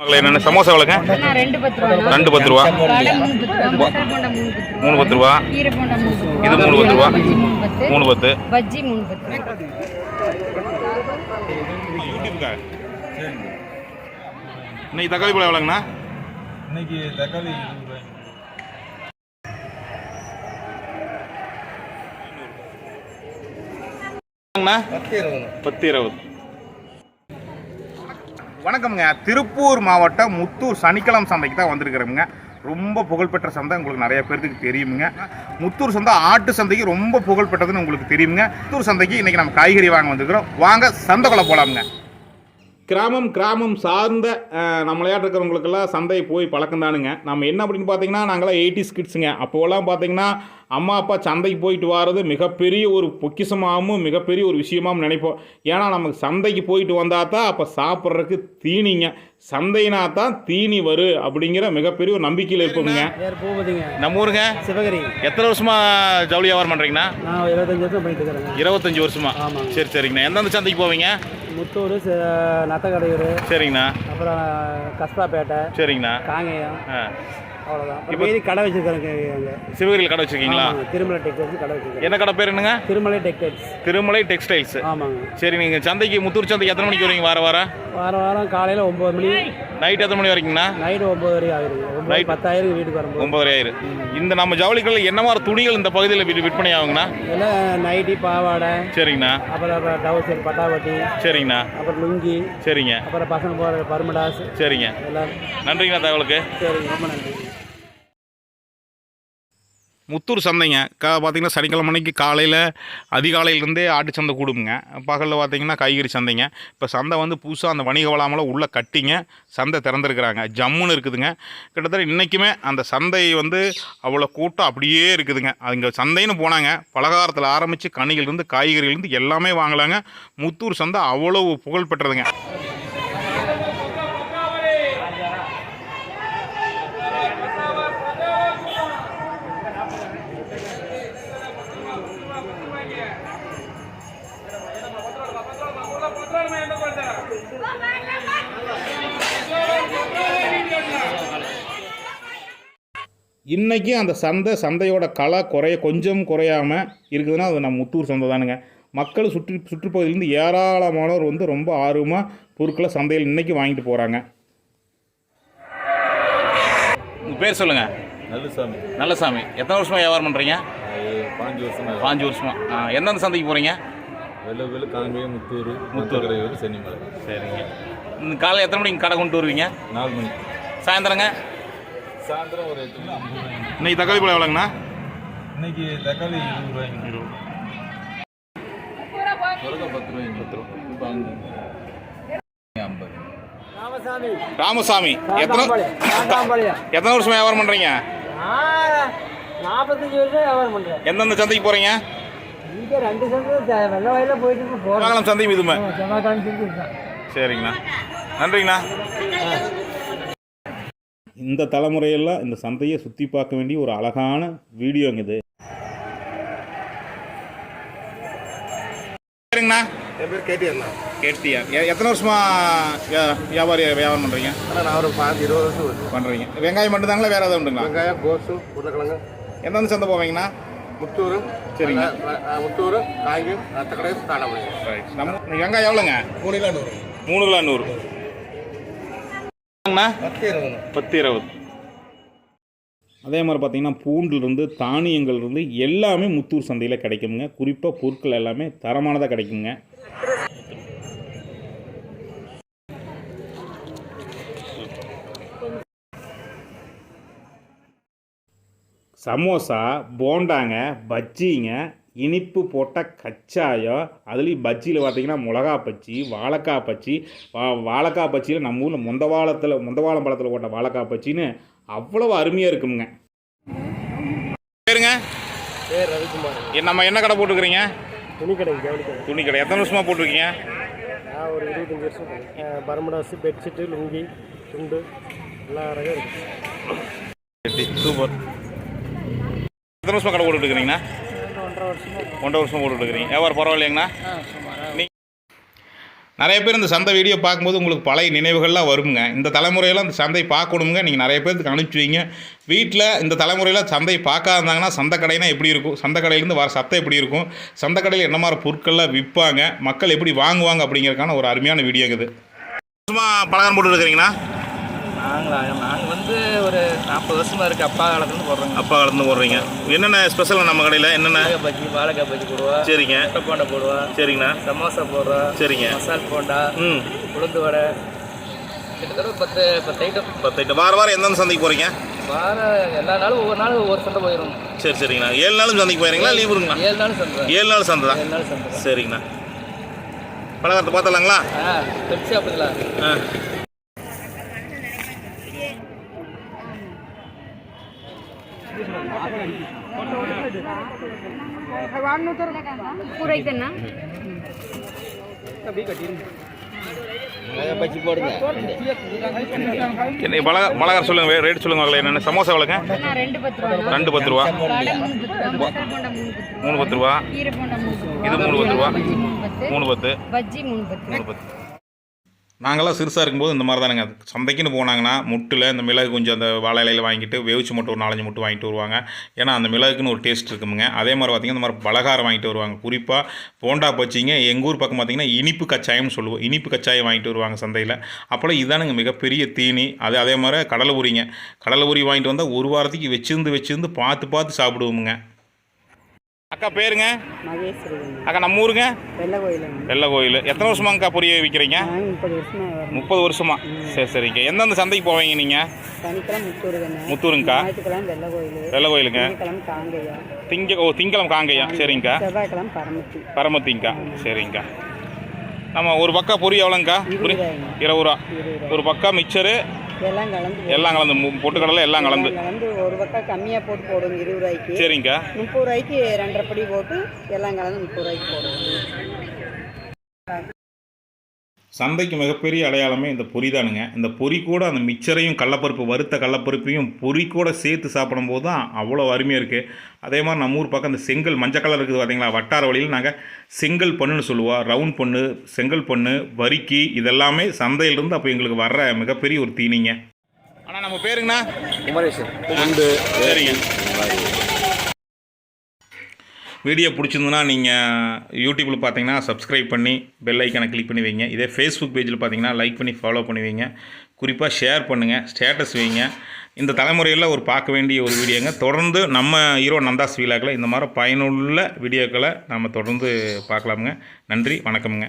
என்னென்ன சமோசா எவ்வளோங்க அண்ணா, ரெண்டு பத்து ரூபா. மூணு பத்து ரூபா. இது மூணு பத்து ரூபா. பஜ்ஜி மூணு பத்து பஜ்ஜி மூணு பத்து யூடியூப்க்கா? இன்னைக்கு தக்காளி பழம் எவ்வளோங்கண்ணா? இன்னைக்கு தக்காளி பத்து இருபது. வணக்கம்ங்க. திருப்பூர் மாவட்டம் முத்தூர் சனிக்கிழமை சந்தைக்கு தான் வந்திருக்கிறோமுங்க. ரொம்ப புகழ்பெற்ற சந்தை உங்களுக்கு நிறைய பேர்த்துக்கு தெரியுமுங்க. முத்தூர் சந்தை ஆட்டு சந்தைக்கு ரொம்ப புகழ்பெற்றதுன்னு உங்களுக்கு தெரியுங்க முத்தூர் சந்தைக்கு இன்றைக்கி நம்ம காய்கறி வாங்க வந்துருக்குறோம். வாங்க சந்தைக்குள்ளே போகலாமுங்க கிராமம் கிராமம் சார்ந்த நம்மளையாட்டு இருக்கிறவங்களுக்கெல்லாம் சந்தை போய் பழக்கம் தானுங்க நம்ம என்ன அப்படின்னு பார்த்தீங்கன்னா நாங்களாம் எயிட்டிஸ் கிட்ஸுங்க. அப்போலாம் பார்த்தீங்கன்னா அம்மா அப்பா சந்தைக்கு போயிட்டு வர்றது மிகப்பெரிய ஒரு பொக்கிஷமாகவும் மிகப்பெரிய ஒரு விஷயமாவும் நினைப்போம். ஏன்னா நமக்கு சந்தைக்கு போயிட்டு வந்தால் தான் அப்போ சாப்பிட்றதுக்கு தீனிங்க. சந்தைனா தான் தீனி வரும் அப்படிங்கிற மிகப்பெரிய ஒரு நம்பிக்கையில் இருப்போங்க நம்ம ஊருங்க? சிவகிரி. எத்தனை வருஷமா ஜவுளி வியாபாரம் பண்ணுறீங்கண்ணா நான் இருபத்தஞ்சு வருஷம் பண்ணிட்டு இருபத்தஞ்சி வருஷமா. சரி சரிங்கண்ணா. எந்தெந்த சந்தைக்கு போவீங்க? முத்தூர் சி- நத்தக்கடையூர் சரிங்கண்ணா. அப்புறம் கஸ்பாப்பேட்டை சரிங்கண்ணா. காங்கேயம். அவ்வளோதான் அப்புறம் மீதி கடை வச்சுருக்கிறேங்க அங்கே சிவகிரியில் கடை வச்சுருக்கீங்களா? திருமலை டெக்டைல்ஸ் கடை வச்சுருக்கேன் என்ன கடை பேர் என்னங்க? Tirumala textiles Tirumala textiles. ஆமாங்க. சரி நீங்கள் சந்தைக்கு முத்தூர் சந்தைக்கு எத்தனை மணிக்கு வருவீங்க வார வாரம்? வாரம் வாரம் காலையில் ஒம்பது மணி. நைட் எத்தனை மணி வரைக்குங்கண்ணா நைட்டு ஒம்பது வரை ஒம்பது Night. பத்தாயிரம் வீட்டுக்கு வரும்போது. ஒன்பதரை ஆயிரம் இந்த நம்ம ஜவுளிகளில் என்ன மாதிரி துணிகள் இந்த பகுதியில் விற்- விற்பனை ஆகுங்கண்ணா? எல்லாம் நைட்டி பாவாடை. சரிங்கண்ணா. அப்புறம் டவுசர் பட்டாவட்டி சரிங்கண்ணா. அப்புறம் லுங்கி. சரிங்க. அப்புறம் பசங்க போகிற பர்மடாஸ். சரிங்க. எல்லாம். நன்றிங்கண்ணா தகவலுக்கு. சரிங்க ரொம்ப நன்றி முத்தூர் சந்தைங்க. கா பார்த்தீங்கன்னா சனிக்கிழமை மணிக்கு காலையில் அதிகாலையிலேருந்தே ஆட்டு சந்தை கூடுங்க பகலில் பார்த்தீங்கன்னா காய்கறி சந்தைங்க. இப்போ சந்தை வந்து புதுசாக அந்த வணிக வளாமல் உள்ளே கட்டிங்க. சந்தை திறந்துருக்குறாங்க. ஜம்முன்னு இருக்குதுங்க. கிட்டத்தட்ட இன்றைக்குமே அந்த சந்தை வந்து அவ்வளோ கூட்டம் அப்படியே இருக்குதுங்க. அங்கே சந்தைன்னு போனாங்க. பலகாரத்தில் ஆரம்பித்து கனிகள்லேருந்து காய்கறிகள்லேருந்து எல்லாமே வாங்கலாங்க. முத்தூர் சந்தை அவ்வளோ புகழ் பெற்றதுங்க. இன்றைக்கி அந்த சந்தை சந்தையோட களை குறைய கொஞ்சம் குறையாமல் இருக்குதுன்னா அது நம்ம முத்தூர் சந்தை தானுங்க. மக்கள் சுற்று சுற்றுப்பகுதியிலேருந்து ஏராளமானோர் வந்து ரொம்ப ஆர்வமாக பொருட்களை சந்தையில் இன்றைக்கி வாங்கிட்டு போகிறாங்க உங்கள் பேர் சொல்லுங்கள் நல்லசாமி. நல்லசாமி. எத்தனை வருஷமாக வியாபாரம் பண்ணுறீங்க பாஞ்சு வருஷம். பாஞ்சு வருஷமா. ஆ, எந்தெந்த சந்தைக்கு போகிறீங்க வெள்ள வெள்ள காங்கேயம் முத்தூர் முத்தூர். முத்தூர் சென்னிமலை சரிங்க. இந்த காலையில் எத்தனை மணிக்கு கடை கொண்டு வருவீங்க? நாலு மணி. சாயந்தரங்க? சாயந்தரம் ஒரு எட்டு இன்னைக்கு தக்காளி பழம் எவ்வளோங்கண்ணா? இன்னைக்கு தக்காளி இருபது ரூபாய்ங்க. பத்து ரூபாய்ங்க. பத்து ஐம்பது. ராமசாமி. ராமசாமி எத்தனை எத்தனை வருஷமா வியாபாரம் பண்ணுறீங்க நாற்பத்தஞ்சு வருஷம் வியாபாரம் பண்ணுறேன் எந்தெந்த சந்தைக்கு போகிறீங்க இங்கே ரெண்டு சந்தை வெள்ள வயலில் போயிட்டு இருக்கு போகிறோம் வாங்கலாம் சந்தை இதுமே செவ்வாய்க்கிழமை சரிங்கண்ணா. நன்றிங்கண்ணா. இந்த தலைமுறையெல்லாம் இந்த சந்தையை சுற்றி பார்க்க வேண்டிய ஒரு அழகான வீடியோங்க இது. சரிங்கண்ணா என் பேர் கேட்டியண்ணா கேட்டியா எ- எத்தனை வருஷமா வியா- வியாபாரி வியாபாரம் பண்ணுறீங்க ஆனால் நான் ஒரு பாஞ்சு இருபது வருஷம் பண்ணுறீங்க வெங்காயம் மட்டும்தாங்களா வேறு எதாவது உண்டுங்களா? வெங்காயம் கோசு உருளைக்கிழங்கு. எந்தெந்த சந்தை போவீங்கண்ணா? முத்தூர் சரிங்க. முத்தூர் காய்கறி ரத்தக்கடை தானமலை ரைட் நம்ம வெங்காயம் எவ்வளோங்க? மூணு கிலோ நூறு. மூணு கிலோ நூறு. பத்து இருபது அதே மாதிரி பார்த்தீங்கன்னா பூண்டிலிருந்து தானியங்கள்லேருந்து எல்லாமே முத்தூர் சந்தையில் கிடைக்குங்க. குறிப்பாக பொருட்கள் எல்லாமே தரமானதாக கிடைக்குங்க. சமோசா போண்டாங்க பஜ்ஜிங்க இனிப்பு போட்ட கச்சாயம் அதுலேயும் பஜ்ஜியில் பார்த்தீங்கன்னா மிளகா பஜ்ஜி வாழைக்காய் பஜ்ஜி வா வாழைக்காய் பஜ்ஜியில் நம்ம ஊரில் முந்தவாளத்தில் முந்தவாளம் பழத்தில் போட்ட வாழைக்காய் பஜ்ஜின்னு அவ்வளவு அருமையாக இருக்குங்க பேருங்க. பேர் ரவிக்குமார். நம்ம என்ன கடை போட்டுருக்கிறீங்க? துணி கடை துணி கடை எத்தனை வருஷமாக போட்டிருக்கீங்க? நான் ஒரு இருபத்தஞ்சி வருஷம் பர்மடாஸு பெட்ஷீட்டு லுங்கி துண்டு எல்லா ரகம் இருக்குது சூப்பர். எத்தனை வருஷமாக கடை போட்டுருக்கிறீங்கண்ணா ஒன்றரை வருஷம் போட்டுருக்கிறீங்க வியாபாரம் பரவாயில்லைங்கண்ணா? நீ நிறைய பேர் இந்த சந்தை வீடியோ பார்க்கும்போது உங்களுக்கு பழைய நினைவுகள்லாம் வருங்க. இந்த தலைமுறையெல்லாம் இந்த சந்தை பார்க்கணுங்க. நீங்கள் நிறைய பேருக்கு அனுப்பிச்சி வைங்க. வீட்டில் இந்த தலைமுறையில் சந்தை பார்க்காம இருந்தாங்கன்னா சந்தை கடைனா எப்படி இருக்கும்? சந்தை கடையிலேருந்து வர சத்தம் எப்படி இருக்கும்? சந்தை கடையில் என்ன மாதிரி பொருட்கள்லாம் விற்பாங்க? மக்கள் எப்படி வாங்குவாங்க அப்படிங்கிறதுக்கான ஒரு அருமையான வீடியோ இது. சும்மா பலகாரம் போட்டு இருக்கிறீங்களா நாங்களா நாங்கள் வந்து ஒரு நாற்பது வருஷமா இருக்கு அப்பா காலத்துலேருந்து போடுறோங்க. அப்பா கலந்து போடுறீங்க. என்னென்ன ஸ்பெஷல் நம்ம கடையில்? என்னென்ன? பஜ்ஜி வாழைக்காய் பஜ்ஜி போடுவா சரிங்க. முட்டை போண்டா போடுவா சரிங்கண்ணா. சமோசா போடுறா சரிங்க. மசால் போண்டா ம். உளுந்து வடை. கிட்டத்தட்ட பத்து பத்து ஐட்டம் பத்து ஐட்டம் வார வாரம் எந்தெந்த சந்தைக்கு போகிறீங்க வார எல்லா நாளும் ஒவ்வொரு நாளும் ஒவ்வொரு சண்டை போயிடும் சரி சரிங்கண்ணா. ஏழு நாளும் சந்தைக்கு போகிறீங்களா லீவ் இருக்குங்களா ஏழு நாளும் சண்டை ஏழு நாள் சந்தை தான். ஏழு நாள் சண்டை சரிங்கண்ணா. பலகாரத்தை பார்த்தலாங்களா ஆ பெப்சி அப்படிங்களா ஆ. பஜ்ஜி போடுங்க என்ன பலகா பலகாரம் சொல்லுங்கள் ரேட் சொல்லுங்க என்னென்ன? சமோசா அண்ணா ரெண்டு பத்து ரூபா. மூணு பத்து ரூபா இது மூணு பத்து ரூபா. மூணு பத்து. மூணு பத்து பஜ்ஜி மூணு பத்து மூணு பத்து நாங்களாம் சிறுசாக இருக்கும்போது இந்த மாதிரி தானுங்க. சந்தைக்குன்னு போனாங்கன்னா முட்டில் இந்த மிளகு கொஞ்சம் அந்த வாழை இலையில் வாங்கிட்டு வேவிச்சு மட்டும் ஒரு நாலஞ்சு முட்டு வாங்கிட்டு வருவாங்க. ஏன்னா அந்த மிளகுக்குன்னு ஒரு டேஸ்ட் இருக்குமுங்க. அதே மாதிரி பார்த்திங்கன்னா இந்த மாதிரி பலகாரம் வாங்கிட்டு வருவாங்க. குறிப்பாக போண்டா பச்சிங்க எங்கள் ஊர் பக்கம் பார்த்திங்கன்னா இனிப்பு கச்சாயம்னு சொல்லுவோம். இனிப்பு கச்சாயம் வாங்கிட்டு வருவாங்க சந்தையில். அப்போலாம் இதுதானுங்க மிகப்பெரிய தீனி. அது அதே மாதிரி கடலை உரிங்க. கடலை உரி வாங்கிட்டு வந்தால் ஒரு வாரத்துக்கு வச்சிருந்து வச்சிருந்து பார்த்து பார்த்து சாப்பிடுவோமுங்க. அக்கா பேருங்க? அக்கா நம்ம ஊருங்க? வெள்ளை கோயிலுங்க வெள்ளை கோயில் எத்தனை வருஷமாங்கக்கா பொரிய விற்கிறீங்க முப்பது வருஷமா சரி சரிங்க. எந்தெந்த சந்தைக்கு போவீங்க நீங்கள் முத்தூருங்கக்கா. வெள்ளை கோயில் கோயிலுங்க திங்க ஓ திங்களம் காங்கையா. சரிங்கக்கா. பரமத்திங்கக்கா சரிங்கக்கா. நம்ம ஒரு பக்கா பொரி எவ்வளோங்கக்கா? இருபது ரூபா. ஒரு பக்கா மிக்சரு எல்லாம் கலந்து எல்லாம் கலந்து பொட்டுக்கடலை எல்லாம் கலந்து. கலந்து ஒரு பக்கம் கம்மியாக போட்டு போடுவோம் இருபது ரூபாய்க்கு. சரிங்கக்கா முப்பது ரூபாய்க்கு ரெண்டரை படி போட்டு எல்லாம் கலந்து முப்பது ரூபாய்க்கு போடுவோம். சந்தைக்கு மிகப்பெரிய அடையாளமே இந்த பொரி தானுங்க. இந்த பொரி கூட அந்த மிச்சரையும் கடலப்பருப்பு வறுத்த கடலப்பருப்பையும் பொரி கூட சேர்த்து சாப்பிடும்போது தான் அவ்வளோ அருமையாக இருக்குது அதே மாதிரி நம்ம ஊர் பக்கம் அந்த செங்கல் மஞ்சள் கலர் இருக்குது பார்த்தீங்களா வட்டார வழியில் நாங்கள் செங்கல் பொண்ணுன்னு சொல்லுவோம். ரவுண்ட் பொண்ணு செங்கல் பொண்ணு வரிக்கி இதெல்லாமே சந்தையிலிருந்து அப்போ எங்களுக்கு வர்ற மிகப்பெரிய ஒரு தீனிங்க. ஆனால் நம்ம பேருங்கண்ணா. குமரேசன். சரிங்க. வீடியோ பிடிச்சிருந்துன்னா நீங்கள் யூடியூப்பில் பார்த்தீங்கன்னா சப்ஸ்கிரைப் பண்ணி பெல் ஐக்கானை கிளிக் பண்ணி வைங்க. இதே ஃபேஸ்புக் பேஜில் பார்த்தீங்கன்னா லைக் பண்ணி ஃபாலோ பண்ணி வைங்க. குறிப்பாக ஷேர் பண்ணுங்கள் ஸ்டேட்டஸ் வைங்க. இந்த தலைமுறையில் ஒரு பார்க்க வேண்டிய ஒரு வீடியோங்க தொடர்ந்து நம்ம ஹீரோ நந்தாஸ் வீலாக்கில் இந்த மாதிரி பயனுள்ள வீடியோக்களை நம்ம தொடர்ந்து பார்க்கலாமுங்க. நன்றி வணக்கமுங்க.